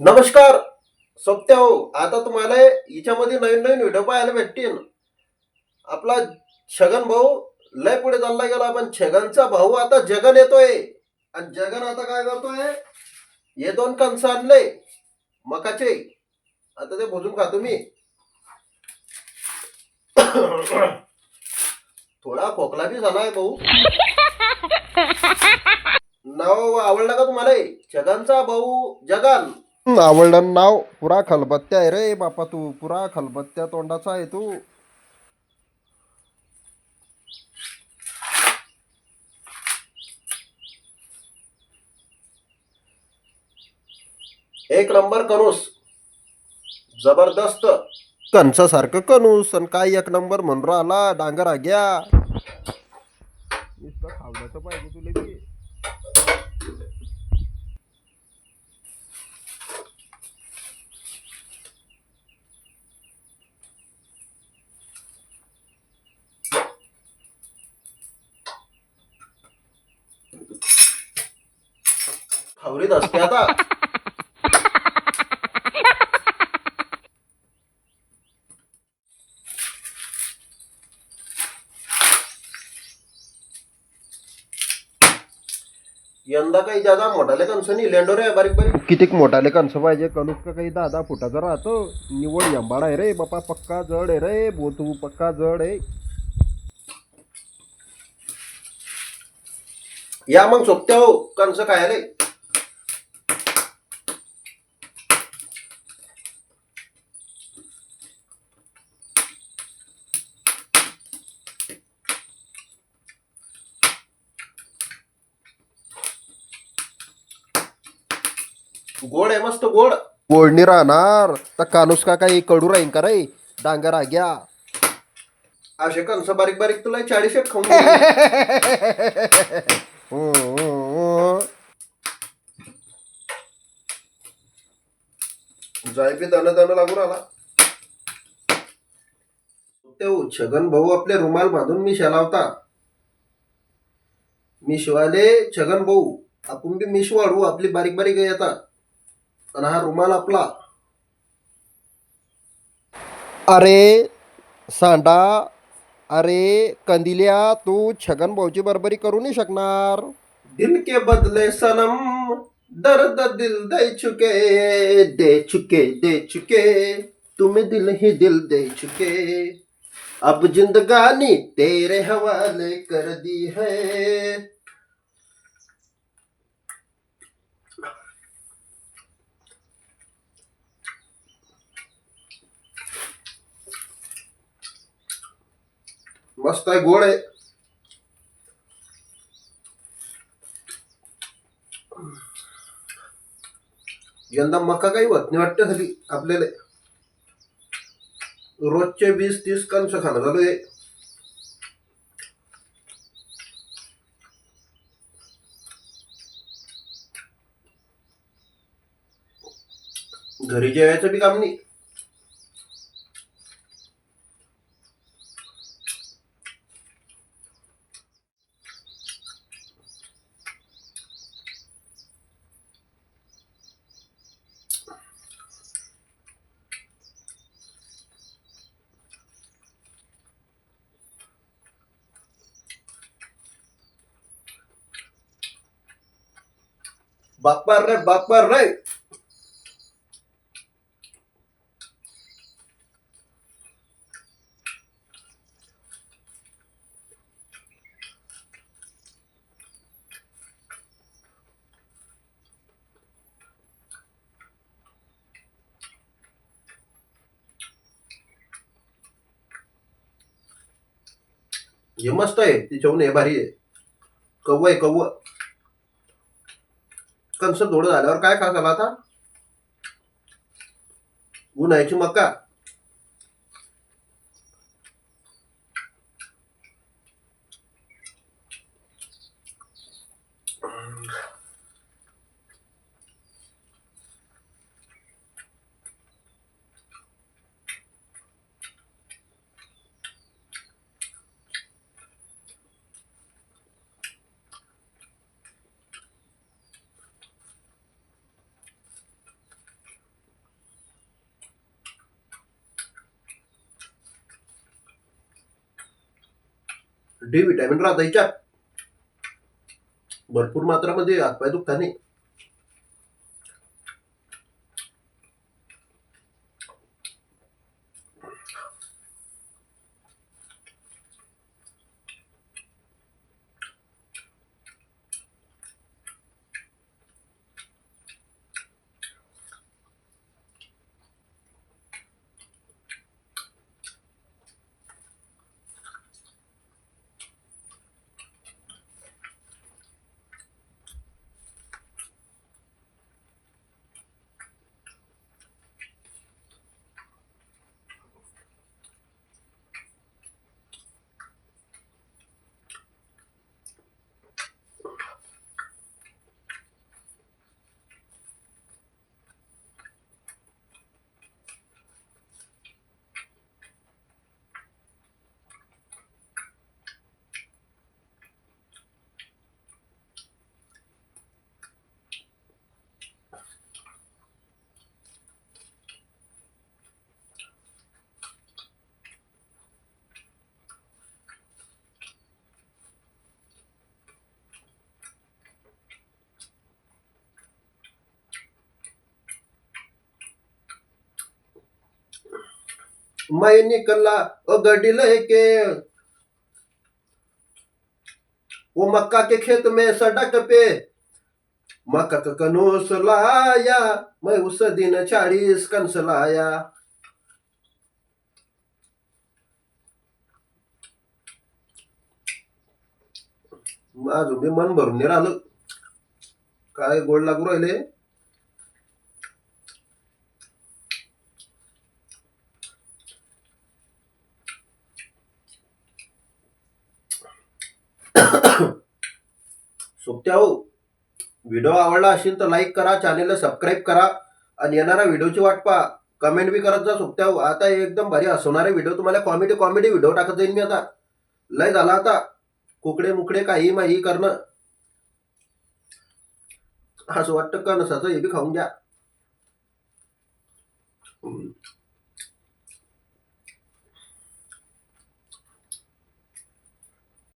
नमस्कार. सत्य हो आता तुम्हाला हिच्यामध्ये नवीन नवीन व्हिडिओ पाहायला भेटतील. आपला छगन भाऊ लय पुढे चालला गेला. पण छगनचा भाऊ आता जगन येतोय. आणि जगन आता काय करतोय? हे दोन कणस आणले. मकाचे. आता ते भोजून खातो मी थोडा खोकला बी झालाय भाऊ. नाव आवडला का तुम्हाला? छगनचा भाऊ जगन. आवडलं नाव पुरा खलबत्त्या आहे रे बापा तू. पुरा खलबत्त्या तोंडाचा आहे तू. एक नंबर कणूस जबरदस्त. कणसासारखं कणूस आणि काय एक नंबर म्हणून राहिला डांगर आग्या. पाहिजे तुला बी. खवरीत असते आता. यंदा काही जादा मोठाले कणसं नाही लेंडोर आहे बारीक बारीक. कितीक मोठाले कणसं पाहिजे? कणूस का काही दहा दहा फुटाचा राहतो. निवड यंबाडा आहे रे बापा पक्का जड आहे रे बोतू पक्का जड आहे. या मग सोपत्या हो कणसं काय गोड आहे मस्त गोड. गोडणी राहणार. तर कानूस का काही कडू राहीन का रे? डांगर आग्या असे कंस बारीक बारीक तुला चाळीस एक खाऊन जाय बी दाना दाना लागून आला. ते छगन भाऊ आपले रुमाल बांधून मी शेलावता मी शिवाले छगन भाऊ आपण बी मिश वाढवू आपली बारीक बारीक येतात. आणि हा रुमाल आपला. अरे सांडा. अरे कंदिल्या तू छगन भाऊची बरोबरी करू नाही शकणार. दिल के बदले सनम दर्द दिल दे चुके दे चुके दे चुके. तुम्हें दिल ही दिल दे चुके. अब जिंदगानी तेरे हवाले कर दी है. मस्त आहे गोड आहे. यंदा मका काही होत नाही वाटतं खाली आपल्याला रोजचे वीस तीस कंस खाणं झालं आहे घरी जेवायचं बी काम नाही. बाप्पा रे बाप्पा रे. हे मस्त आहे ती तिच्याहून हे भारी आहे. कव्व आहे कव्व कंस थोडं झाल्यावर काय खा झाला आता? उन्हाळ्याची मका. डी विटॅमिन राहतं याच्यात भरपूर मात्रामध्ये हातपाय दुखता नाही मैं निकला ओ वो मक्का के खेत में सड़क पे। मक्का का कनूस लाया मैं उस दिन चालीस कंस लाया। अजून मी मन भरून नाही राहिलं काय गोड लागू राहिले? सोबत्या हो. व्हिडिओ आवडला असेल तर लाईक करा चॅनेलला सबस्क्राईब करा आणि येणारा व्हिडिओची वाट पहा. कमेंट बी करत जा सोबत्या हो. आता एकदम भारी हसवणारे व्हिडिओ तुम्हाला कॉमेडी कॉमेडी व्हिडिओ टाकत जाईल मी आता. लय झाला आता. कुकडे मुकडे काही माही करणं. असं वाटतं का नसाचं हे बी खाऊन घ्या.